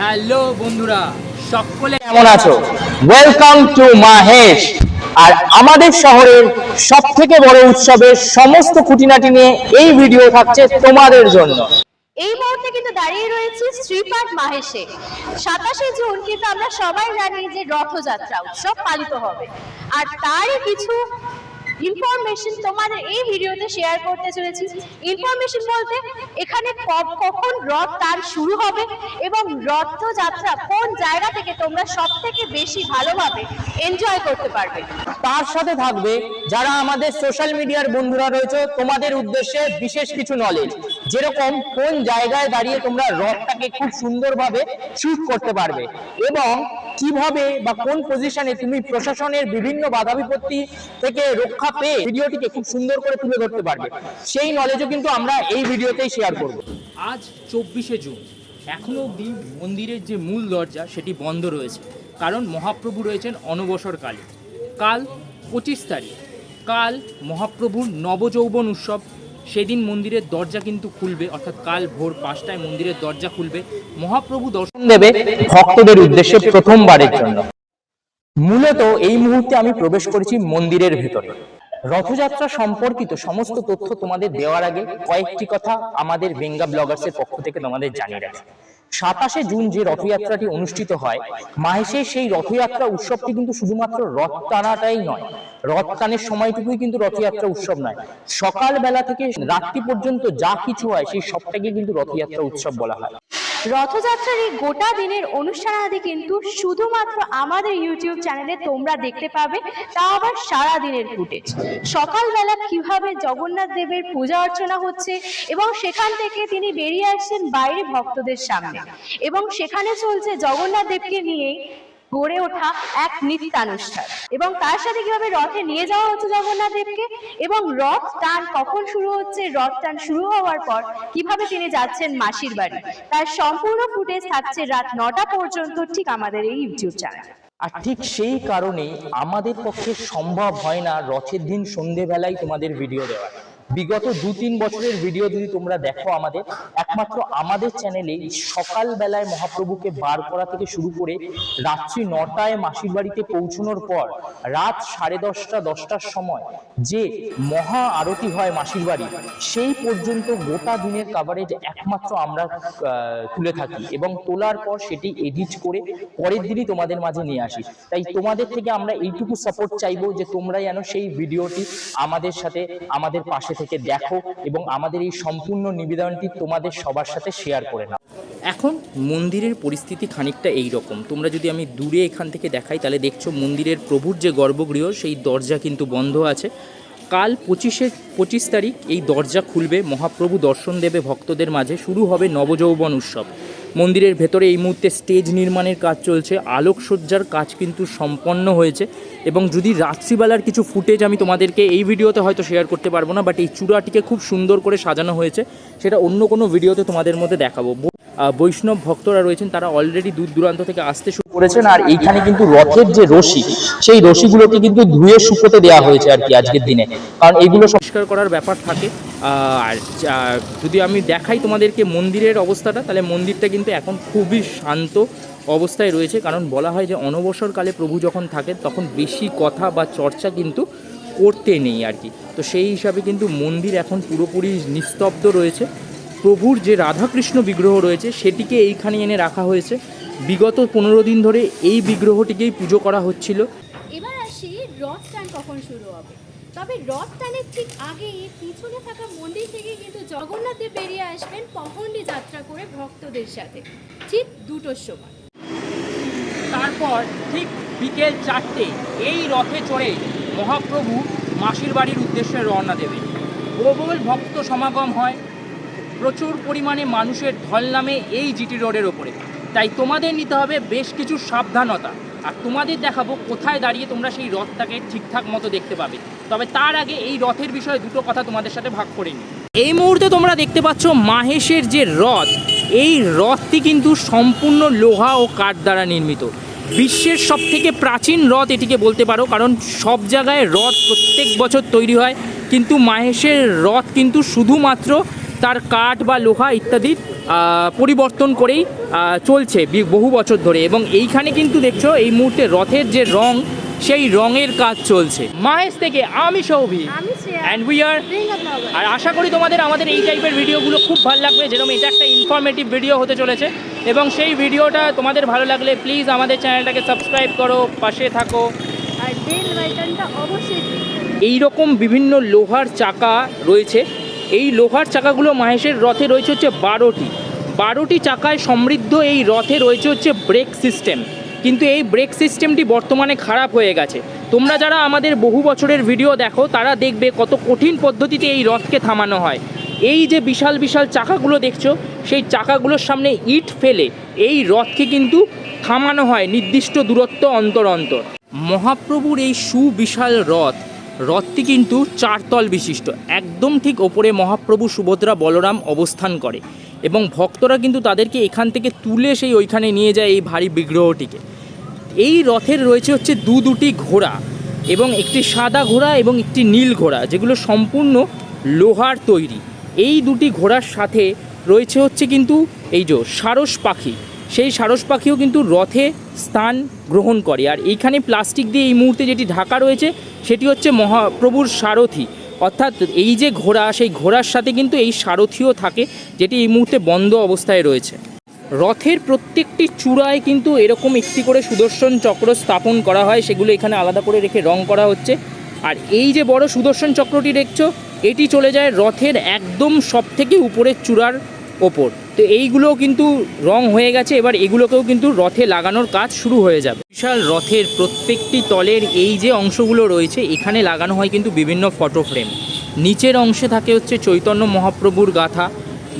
Hello বন্ধুরা সকলে কেমন আছো? ওয়েলকাম টু মাহেশ আর আমাদের শহরের সব থেকে বড় উৎসবের সমস্ত খুঁটিনাটি নিয়ে এই ভিডিও থাকছে তোমাদের জন্য। এই মুহূর্তে কিন্তু দাঁড়িয়ে রয়েছে শ্রীপাঠ মাহেশে। সাতাশে জুন কিন্তু আমরা সবাই জানি যে রথযাত্রা উৎসব পালিত হবে। আর তারই কিছু ইনফরমেশন তোমাদের এই ভিডিওতে শেয়ার করতে চলেছি। ইনফরমেশন বলতে এখানে কখন রথ তার শুরু হবে এবং রথযাত্রা কোন জায়গা থেকে তোমরা সব থেকে বেশি ভালোভাবে এনজয় করতে পারবে। তার সাথে থাকবে যারা আমাদের সোশ্যাল মিডিয়ার বন্ধুরা রয়েছে, তোমাদের উদ্দেশ্যে বিশেষ কিছু নলেজ যেরকম কোন জায়গায় দাঁড়িয়ে তোমরা রথটাকে খুব সুন্দরভাবে শুট করতে পারবে। এবং কীভাবে বা কোন পজিশনে তুমি প্রশাসনের বিভিন্ন বাধা বিপত্তি থেকে রক্ষা পেয়ে ভিডিওটিকে খুব সুন্দর করে তুলে ধরতে পারবে? সেই নলেজও কিন্তু আমরা এই ভিডিওতেই শেয়ার করব। আজ চব্বিশে জুন। এখনও অবধি মন্দিরের যে মূল দরজা, সেটি বন্ধ রয়েছে। কারণ মহাপ্রভু রয়েছেন অনবসর কালে কাল পঁচিশ তারিখ। কাল মহাপ্রভুর নবযৌবন উৎসব। সেদিন মন্দিরের দরজা কিন্তু খুলবে, অর্থাৎ কাল ভোর পাঁচটায় মন্দিরের দরজা খুলবে। মহাপ্রভু দর্শন দেবে ভক্তদের উদ্দেশ্যে প্রথমবারের জন্য। মূলত এই মুহূর্তে আমি প্রবেশ করেছি মন্দিরের ভিতরে। রথযাত্রা সম্পর্কিত সমস্ত তথ্য তোমাদের দেওয়ার আগে কয়েকটি কথা আমাদের বেঙ্গা ব্লগার্সের পক্ষ থেকে তোমাদের জানিয়ে রাখি। সাতাশে জুন যে রথযাত্রাটি অনুষ্ঠিত হয় মাহেশে সেই রথযাত্রা উৎসবটি কিন্তু শুধুমাত্র রথ টানাটাই নয়। রথ টানের সময়টুকুই কিন্তু রথযাত্রা উৎসব নয়। সকালবেলা থেকে রাত্রি পর্যন্ত যা কিছু হয়, সেই সবটাকে কিন্তু রথযাত্রা উৎসব বলা হয়। রথযাত্রার এই গোটা দিনের অনুষ্ঠানাদি কিন্তু শুধুমাত্র আমাদের ইউটিউব চ্যানেলে তোমরা দেখতে পাবে তা আবার সারা দিনের ফুটেজ সকালবেলা কীভাবে জগন্নাথ দেবের পূজা অর্চনা হচ্ছে এবং সেখান থেকে তিনি বেরিয়ে আসছেন বাইরে ভক্তদের সামনে। এবং সেখানে চলছে জগন্নাথ দেবকে নিয়ে গড়ে ওঠা এক নৃত্যানুষ্ঠান। এবং তার সাথে কীভাবে রথে নিয়ে যাওয়া হচ্ছে জগন্নাথ দেবকে এবং রথ টান কখন শুরু হচ্ছে, রথ টান শুরু হওয়ার পর কীভাবে তিনি যাচ্ছেন মাসির বাড়ি, তার সম্পূর্ণ ফুটেজ থাকছে রাত নটা পর্যন্ত ঠিক আমাদের এই ইউটিউব চ্যানেল। আর ঠিক সেই কারণেই আমাদের পক্ষে সম্ভব হয় না রথের দিন সন্ধেবেলায় তোমাদের ভিডিও দেওয়া বিগত দু তিন বছরের ভিডিও যদি তোমরা দেখো আমাদের, একমাত্র আমাদের চ্যানেলে সকাল বেলায় মহাপ্রভুকে বার করা থেকে শুরু করে রাত্রি নটায় মাসির বাড়িতে পৌঁছানোর পর রাত সাড়ে দশটা, দশটার সময় যে মহা আরতি হয় মাসির বাড়ি, সেই পর্যন্ত গোটা দিনের কাভারেজ একমাত্র আমরা তুলে থাকি এবং তোলার পর সেটি এডিট করে পরের দিনই তোমাদের মাঝে নিয়ে আসি। তাই তোমাদের থেকে আমরা এইটুকু সাপোর্ট চাইব যে তোমরা যেন সেই ভিডিওটি আমাদের সাথে, আমাদের পাশে থেকে দেখো এবং আমাদের এই সম্পূর্ণ নিবেদনটি তোমাদের সবার সাথে শেয়ার করে নাও। এখন মন্দিরের পরিস্থিতি খানিকটা এই রকম তোমরা যদি আমি দূরে এখান থেকে দেখাই, তাহলে দেখছ মন্দিরের প্রভুর যে গর্ভগৃহ, সেই দরজা কিন্তু বন্ধ আছে। কাল পঁচিশে পঁচিশ তারিখ এই দরজা খুলবে, মহাপ্রভু দর্শন দেবে ভক্তদের মাঝে। শুরু হবে নবযৌবন উৎসব। মন্দিরের ভেতরে এই মুহূর্তে স্টেজ নির্মাণের কাজ চলছে। আলোকসজ্জার কাজ কিন্তু সম্পন্ন হয়েছে। এবং যদি রাত্রিবেলার কিছু ফুটেজ আমি তোমাদেরকে এই ভিডিওতে হয়তো শেয়ার করতে পারব না বাট এই চূড়াটিকে খুব সুন্দর করে সাজানো হয়েছে, সেটা অন্য কোনো ভিডিওতে তোমাদের মধ্যে দেখাবো। বৈষ্ণব ভক্তরা রয়েছেন, তারা অলরেডি দূর দূরান্ত থেকে আসতে শুরু করেছেন, আর এইখানে কিন্তু রথের যে রশি, সেই রশিগুলোকে কিন্তু ধুয়ে শুকোতে দেওয়া হয়েছে আর কি আজকের দিনে। কারণ এইগুলো সংস্কার করার ব্যাপার থাকে। আর যদি আমি দেখাই তোমাদেরকে মন্দিরের অবস্থাটা, তাহলে মন্দিরটা কিন্তু এখন খুবই শান্ত অবস্থায় রয়েছে। কারণ বলা হয় যে, অনবসরকালে প্রভু যখন থাকেন, তখন বেশি কথা বা চর্চা কিন্তু করতে নেই আর কি। তো সেই হিসাবে কিন্তু মন্দির এখন পুরোপুরি নিস্তব্ধ রয়েছে। প্রভুর যে রাধাকৃষ্ণ বিগ্রহ রয়েছে, সেটিকে এইখানে এনে রাখা হয়েছে। বিগত পনেরো দিন ধরে এই বিগ্রহটিকেই পুজো করা হচ্ছিল। এবার আসি রথ টান কখন শুরু হবে? তবে রথ টানের ঠিক আগে পিছনে থাকা মন্দির থেকে কিন্তু জগন্নাথ দেব বেরিয়ে আসবেন পহন্ডি যাত্রা করে ভক্তদের সাথে। ঠিক দুটোর সময়। তারপর ঠিক বিকেল চারটে এই রথে চড়ে মহাপ্রভু মাসির বাড়ির উদ্দেশ্যে রওনা দেবে প্রবল ভক্ত সমাগম হয়। প্রচুর পরিমাণে মানুষের ঢল নামে এই জিটি রোডের ওপরে। তাই তোমাদের নিতে হবে বেশ কিছু সাবধানতা। আর তোমাদের দেখাবো কোথায় দাঁড়িয়ে তোমরা সেই রথটাকে ঠিকঠাক মতো দেখতে পাবে। তবে তার আগে এই রথের বিষয়ে দুটো কথা তোমাদের সাথে ভাগ করে নিই। এই মুহূর্তে তোমরা দেখতে পাচ্ছ মাহেশের যে রথ এই রথটি কিন্তু সম্পূর্ণ লোহা ও কাঠ দ্বারা নির্মিত। বিশ্বের সব থেকে প্রাচীন রথ এটিকে বলতে পারো, কারণ সব জায়গায় রথ প্রত্যেক বছর তৈরি হয়, কিন্তু মাহেশের রথ কিন্তু শুধুমাত্র তার কাঠ বা লোহা ইত্যাদি পরিবর্তন করেই চলছে বহু বছর ধরে। এবং এইখানে কিন্তু দেখছ, এই মুহূর্তে রথের যে রং সেই রঙের কাজ চলছে। মাহেশ থেকে আমি সৌভি। অ্যান্ড উই আর আর আশা করি তোমাদের আমাদের এই টাইপের ভিডিওগুলো খুব ভালো লাগবে। যেরকম এটা একটা ইনফরমেটিভ ভিডিও হতে চলেছে। এবং সেই ভিডিওটা তোমাদের ভালো লাগলে প্লিজ আমাদের চ্যানেলটাকে সাবস্ক্রাইব করো পাশে থাকো। আর বেল বাটনটা অবশ্যই এই রকম বিভিন্ন লোহার চাকা রয়েছে। এই লোহার চাকাগুলো মাহেশের রথে রয়েছে হচ্ছে বারোটি। বারোটি চাকায় সমৃদ্ধ এই রথে রয়েছে হচ্ছে ব্রেক সিস্টেম কিন্তু এই ব্রেক সিস্টেমটি বর্তমানে খারাপ হয়ে গেছে। তোমরা যারা আমাদের বহু বছরের ভিডিও দেখো, তারা দেখবে কত কঠিন পদ্ধতিতে এই রথকে থামানো হয়। এই যে বিশাল বিশাল চাকাগুলো দেখছ, সেই চাকাগুলোর সামনে ইট ফেলে এই রথকে কিন্তু থামানো হয় নির্দিষ্ট দূরত্ব অন্তর অন্তর। মহাপ্রভুর এই সুবিশাল রথ রথটি কিন্তু চারতল বিশিষ্ট। একদম ঠিক ওপরে মহাপ্রভু সুভদ্রা বলরাম অবস্থান করে এবং ভক্তরা কিন্তু তাদেরকে এখান থেকে তুলে সেই ওইখানে নিয়ে যায় এই ভারী বিগ্রহটিকে। এই রথের রয়েছে হচ্ছে দু দুটি ঘোড়া এবং একটি সাদা ঘোড়া এবং একটি নীল ঘোড়া, যেগুলো সম্পূর্ণ লোহার তৈরি। এই দুটি ঘোড়ার সাথে রয়েছে হচ্ছে কিন্তু এই যে সারস পাখি। সেই সারস পাখিও কিন্তু রথে স্থান গ্রহণ করে। আর এইখানে প্লাস্টিক দিয়ে এই মুহূর্তে যেটি ঢাকা রয়েছে, সেটি হচ্ছে মহাপ্রভুর সারথি। অর্থাৎ এই যে ঘোড়া, সেই ঘোড়ার সাথে কিন্তু এই সারথিও থাকে, যেটি এই মুহূর্তে বন্ধ অবস্থায় রয়েছে। রথের প্রত্যেকটি চূড়ায় কিন্তু এরকম একটি করে সুদর্শন চক্র স্থাপন করা হয়, সেগুলো এখানে আলাদা করে রেখে রং করা হচ্ছে। আর এই যে বড় সুদর্শন চক্রটি দেখছ, এটি চলে যায় রথের একদম সব থেকে উপরের চূড়ার ওপর। তো এইগুলোও কিন্তু রং হয়ে গেছে, এবার এগুলোকেও কিন্তু রথে লাগানোর কাজ শুরু হয়ে যাবে। বিশাল রথের প্রত্যেকটি তলের এই যে অংশগুলো রয়েছে, এখানে লাগানো হয় কিন্তু বিভিন্ন ফটো ফ্রেম। নিচের অংশে থাকে হচ্ছে চৈতন্য মহাপ্রভুর গাথা,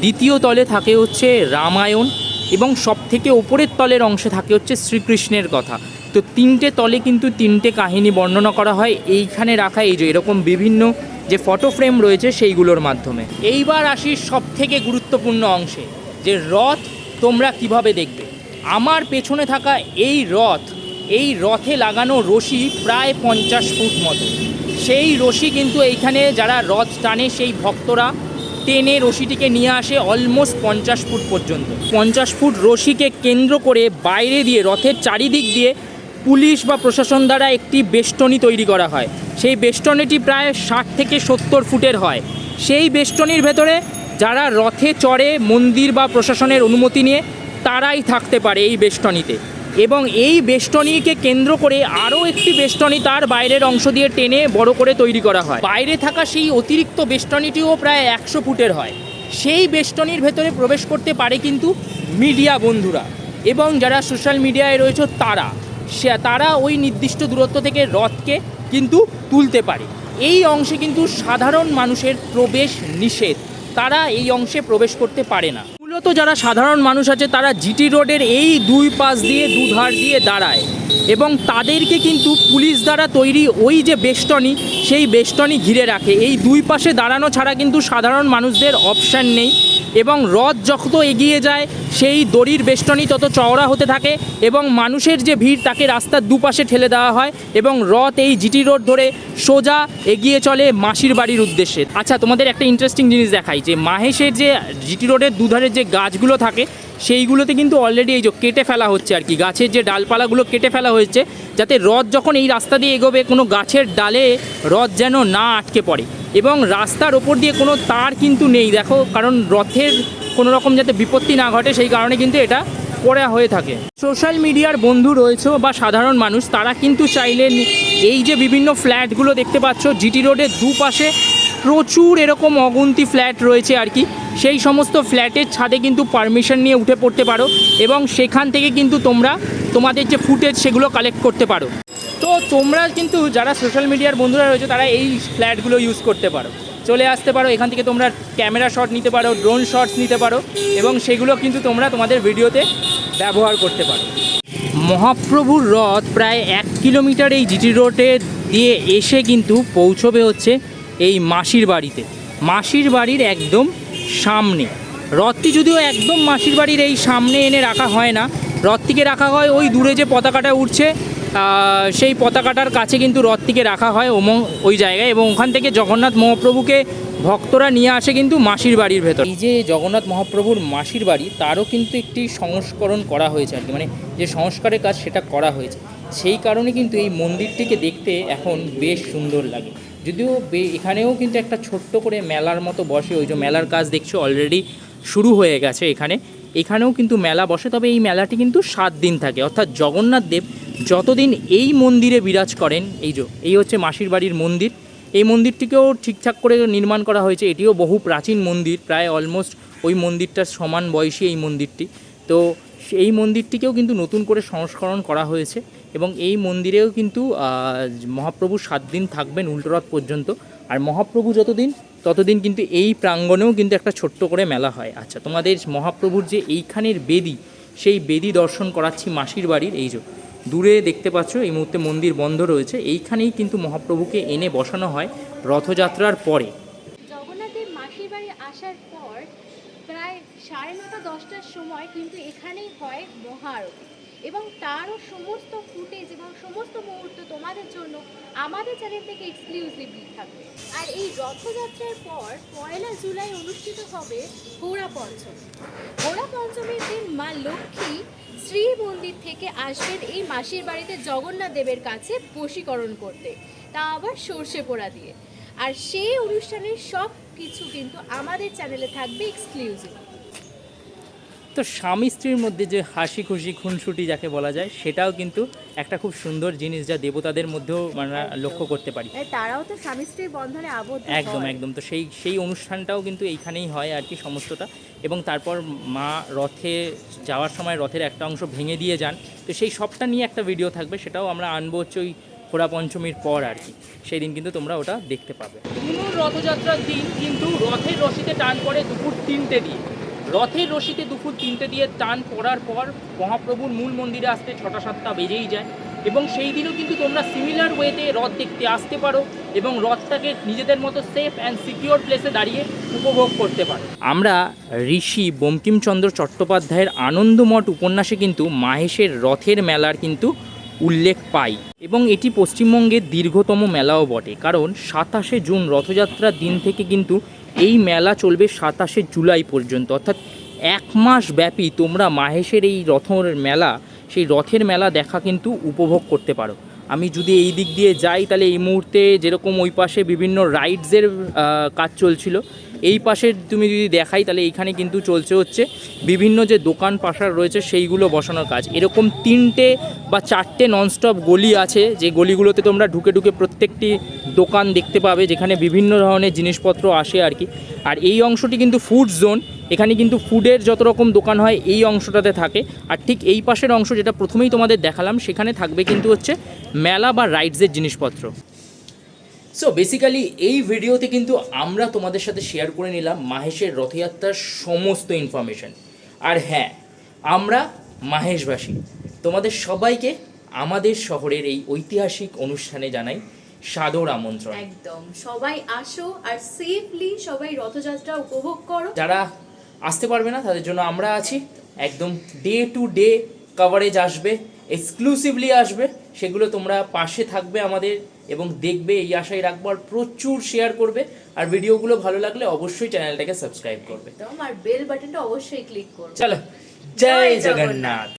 দ্বিতীয় তলে থাকে হচ্ছে রামায়ণ এবং সব থেকে ওপরের তলের অংশে থাকে হচ্ছে শ্রীকৃষ্ণের কথা। তো তিনটে তলে কিন্তু তিনটে কাহিনী বর্ণনা করা হয়, এইখানে রাখা এই যে এরকম বিভিন্ন যে ফটো ফ্রেম রয়েছে সেইগুলোর মাধ্যমে। এইবার আসি সব থেকে গুরুত্বপূর্ণ অংশে, যে রথ তোমরা কীভাবে দেখবে? আমার পেছনে থাকা এই রথ, এই রথে লাগানো রশি প্রায় পঞ্চাশ ফুট মতো। সেই রশি কিন্তু এইখানে যারা রথ টানে সেই ভক্তরা টেনে রশিটিকে নিয়ে আসে অলমোস্ট পঞ্চাশ ফুট পর্যন্ত। পঞ্চাশ ফুট রশিকে কেন্দ্র করে বাইরে দিয়ে রথের চারিদিক দিয়ে পুলিশ বা প্রশাসন দ্বারা একটি বেষ্টনী তৈরি করা হয়। সেই বেষ্টনীটি প্রায় ষাট থেকে সত্তর ফুটের হয়। সেই বেষ্টনীর ভেতরে যারা রথে চড়ে মন্দির বা প্রশাসনের অনুমতি নিয়ে তারাই থাকতে পারে এই বেষ্টনীতে। এবং এই বেষ্টনীকে কেন্দ্র করে আরও একটি বেষ্টনী তার বাইরের অংশ দিয়ে টেনে বড় করে তৈরি করা হয়। বাইরে থাকা সেই অতিরিক্ত বেষ্টনীটিও প্রায় একশো ফুটের হয়। সেই বেষ্টনীর ভেতরে প্রবেশ করতে পারে কিন্তু মিডিয়া বন্ধুরা এবং যারা সোশ্যাল মিডিয়ায় রয়েছে তারা। সে তারা ওই নির্দিষ্ট দূরত্ব থেকে রথকে কিন্তু তুলতে পারে। এই অংশে কিন্তু সাধারণ মানুষের প্রবেশ নিষেধ। তারা এই অংশে প্রবেশ করতে পারে না। মূলত যারা সাধারণ মানুষ আছে, তারা জিটি রোডের এই দুই পাশ দিয়ে, দুধার দিয়ে দাঁড়ায়। এবং তাদেরকে কিন্তু পুলিশ দ্বারা তৈরি ওই যে বেষ্টনী, সেই বেষ্টনী ঘিরে রাখে। এই দুই পাশে দাঁড়ানো ছাড়া কিন্তু সাধারণ মানুষদের অপশান নেই এবং রথ যত এগিয়ে যায়, সেই দড়ির বেষ্টনী তত চওড়া হতে থাকে এবং মানুষের যে ভিড়, তাকে রাস্তার দুপাশে ঠেলে দেওয়া হয় এবং রথ এই জিটি রোড ধরে সোজা এগিয়ে চলে মাসির বাড়ির উদ্দেশ্যে। আচ্ছা তোমাদের একটা ইন্টারেস্টিং জিনিস দেখাই, যে মাহেশের যে জিটি রোডের দুধারের যে গাছগুলো থাকে সেইগুলোতে কিন্তু অলরেডি এই যে কেটে ফেলা হচ্ছে আর কি। গাছের যে ডালপালাগুলো কেটে ফেলা হয়েছে, যাতে রথ যখন এই রাস্তা দিয়ে এগোবে, কোনো গাছের ডালে রথ যেন না আটকে পড়ে। এবং রাস্তার ওপর দিয়ে কোনো তার কিন্তু নেই, দেখো, কারণ রথের কোনো রকম যাতে বিপত্তি না ঘটে, সেই কারণে কিন্তু এটা করা হয়ে থাকে। সোশ্যাল মিডিয়ার বন্ধু রয়েছে বা সাধারণ মানুষ, তারা কিন্তু চাইলে এই যে বিভিন্ন ফ্ল্যাটগুলো দেখতে পাচ্ছ, জিটি রোডের দুপাশে প্রচুর এরকম অগুন্তি ফ্ল্যাট রয়েছে আর কি। সেই সমস্ত ফ্ল্যাটের ছাদে কিন্তু পারমিশন নিয়ে উঠে পড়তে পারো এবং সেখান থেকে কিন্তু তোমরা তোমাদের যে ফুটেজ সেগুলো কালেক্ট করতে পারো। তো তোমরা কিন্তু যারা সোশ্যাল মিডিয়ার বন্ধুরা রয়েছে, তারা এই ফ্ল্যাটগুলো ইউজ করতে পারো। চলে আসতে পারো, এখান থেকে তোমরা ক্যামেরা শট নিতে পারো ড্রোন শটস নিতে পারো এবং সেগুলো কিন্তু তোমরা তোমাদের ভিডিওতে ব্যবহার করতে পারো। মহাপ্রভুর রথ প্রায় এক কিলোমিটার এই জিটি রোডে দিয়ে এসে কিন্তু পৌঁছবে হচ্ছে এই মাসির বাড়িতে। মাসির বাড়ির একদম সামনে। রথটি যদিও একদম মাসির বাড়ির এই সামনে এনে রাখা হয় না। রথটিকে রাখা হয় ওই দূরে যে পতাকাটা উঠছে সেই পতাকাটার কাছে কিন্তু রথটিকে রাখা হয় ওমং ওই জায়গায় এবং ওখান থেকে জগন্নাথ মহাপ্রভুকে ভক্তরা নিয়ে আসে কিন্তু মাসির বাড়ির ভেতর। এই যে জগন্নাথ মহাপ্রভুর মাসির বাড়ি, তারও কিন্তু একটি সংস্করণ করা হয়েছে আর কি। মানে যে সংস্কারের কাজ সেটা করা হয়েছে। সেই কারণে কিন্তু এই মন্দিরটিকে দেখতে এখন বেশ সুন্দর লাগে। যদিও এখানেও কিন্তু একটা ছোট্ট করে মেলার মতো বসে। ওই যে মেলার কাজ দেখছ অলরেডি শুরু হয়ে গেছে এখানে। এখানেও কিন্তু মেলা বসে, তবে এই মেলাটি কিন্তু সাত দিন থাকে। অর্থাৎ জগন্নাথ দেব যতদিন এই মন্দিরে বিরাজ করেন, এই যে, এই হচ্ছে মাসির বাড়ির মন্দির। এই মন্দিরটিকেও ঠিকঠাক করে নির্মাণ করা হয়েছে। এটিও বহু প্রাচীন মন্দির, প্রায় অলমোস্ট ওই মন্দিরটার সমান বয়সী এই মন্দিরটি। তো এই মন্দিরটিকেও কিন্তু নতুন করে সংস্করণ করা হয়েছে। এবং এই মন্দিরেও কিন্তু মহাপ্রভু সাত দিন থাকবেন উল্টোরথ পর্যন্ত। আর মহাপ্রভু যতদিন, ততদিন কিন্তু এই প্রাঙ্গণেও কিন্তু একটা ছোট্ট করে মেলা হয়। আচ্ছা তোমাদের মহাপ্রভুর যে এইখানের বেদি, সেই বেদি দর্শন করাচ্ছি মাসির বাড়ির, এই যে দূরে দেখতে পাচ্ছ, এই মুহূর্তে মন্দির বন্ধ রয়েছে। এইখানেই কিন্তু মহাপ্রভুকে এনে বসানো হয় রথযাত্রার পরে। জগন্নাথের মাসির বাড়ি আসার পর প্রায় সাড়ে নটা, দশটার সময় কিন্তু এখানেই হয় মহাআরতি। এবং তারও সমস্ত ফুটেজ এবং সমস্ত মুহূর্ত তোমাদের জন্য আমাদের চ্যানেল থেকে এক্সক্লুসিভলি থাকবে। আর এই রথযাত্রার পর পয়লা জুলাই অনুষ্ঠিত হবে ঘোড়া পঞ্চমী। ঘোড়া পঞ্চমীর দিন মা লক্ষ্মী শ্রী মন্দির থেকে আসবেন এই মাসির বাড়িতে জগন্নাথ দেবের কাছে বশীকরণ করতে। তা আবার সর্ষে পোড়া দিয়ে। আর সেই অনুষ্ঠানের সব কিছু কিন্তু আমাদের চ্যানেলে থাকবে এক্সক্লুসিভ তো স্বামী স্ত্রীর মধ্যে যে হাসি খুশি খুনসুটি যাকে বলা যায় সেটাও কিন্তু একটা খুব সুন্দর জিনিস যা দেবতাদের মধ্যেও আমরা লক্ষ্য করতে পারি। তারাও তো স্বামী স্ত্রীর বন্ধনে আবদ্ধ একদম একদম। তো সেই সেই অনুষ্ঠানটাও কিন্তু এইখানেই হয় আর কি সমস্তটা। এবং তারপর মা রথে যাওয়ার সময় রথের একটা অংশ ভেঙে দিয়ে যান। তো সেই সবটা নিয়ে একটা ভিডিও থাকবে সেটাও আমরা আনব হচ্ছে ওই ঘোড়া পঞ্চমীর পর আর কি। সেই দিন কিন্তু তোমরা ওটা দেখতে পাবে। রথযাত্রার দিন কিন্তু রথের রশিতে টান পড়ে দুপুর তিনটে দিয়ে। রথের রশিতে দুপুর তিনটে দিয়ে টান পড়ার পর মহাপ্রভুর মূল মন্দিরে আসতে ছটা সাতটা বেজেই যায়। এবং সেই দিনও কিন্তু তোমরা সিমিলার ওয়েতে রথ দেখতে আসতে পারো এবং রথটাকে নিজেদের মতো সেফ অ্যান্ড সিকিওর প্লেসে দাঁড়িয়ে উপভোগ করতে পারো। আমরা ঋষি বঙ্কিমচন্দ্র চট্টোপাধ্যায়ের আনন্দমঠ উপন্যাসে কিন্তু মাহেশের রথের মেলার কিন্তু উল্লেখ পাই এবং এটি পশ্চিমবঙ্গের দীর্ঘতম মেলাও বটে। কারণ সাতাশে জুন রথযাত্রার দিন থেকে কিন্তু এই মেলা চলবে সাতাশে জুলাই পর্যন্ত। অর্থাৎ এক মাস ব্যাপী তোমরা মাহেশের এই রথের মেলা, সেই রথের মেলা দেখা কিন্তু উপভোগ করতে পারো। আমি যদি এই দিক দিয়ে যাই, তাহলে এই মুহূর্তে যেরকম ওই পাশে বিভিন্ন রাইডসের কাজ চলছিল এই পাশে তুমি যদি দেখাই, তাহলে এইখানে কিন্তু চলছে হচ্ছে বিভিন্ন যে দোকান পাশার রয়েছে, সেইগুলো বসানোর কাজ। এরকম তিনটে বা চারটে ননস্টপ গলি আছে, যে গলিগুলোতে তোমরা ঢুকে ঢুকে প্রত্যেকটি দোকান দেখতে পাবে, যেখানে বিভিন্ন ধরনের জিনিসপত্র আসে আর কি। আর এই অংশটি কিন্তু ফুড জোন এখানে কিন্তু ফুডের যত রকম দোকান হয়, এই অংশটাতে থাকে। আর ঠিক এই পাশের অংশ যেটা প্রথমেই তোমাদের দেখালাম, সেখানে থাকবে কিন্তু হচ্ছে মেলা বা রাইডসের জিনিসপত্র। সো বেসিক্যালি এই ভিডিওতে কিন্তু আমরা তোমাদের সাথে শেয়ার করে নিলাম মাহেশের রথযাত্রার সমস্ত ইনফরমেশন আর হ্যাঁ আমরা মাহেশবাসী। তোমাদের সবাইকে আমাদের শহরের এই ঐতিহাসিক অনুষ্ঠানে জানাই সাদর আমন্ত্রণ। একদম। সবাই আসো আর সেফলি সবাই রথযাত্রা উপভোগ করো। যারা আসতে পারবে না তাদের জন্য আমরা আছি। একদম ডে টু ডে কভারেজ আসবে এক্সক্লুসিভলি আসবে। সেগুলো তোমরা পাশে থাকবে আমাদের এবং দেখবে এই আশায় রাখব। আর প্রচুর শেয়ার করবে। আর ভিডিওগুলো ভালো লাগলে অবশ্যই চ্যানেলটাকে সাবস্ক্রাইব করবে। আর বেল বাটনটা অবশ্যই ক্লিক করবে। চলো জয় জগন্নাথ।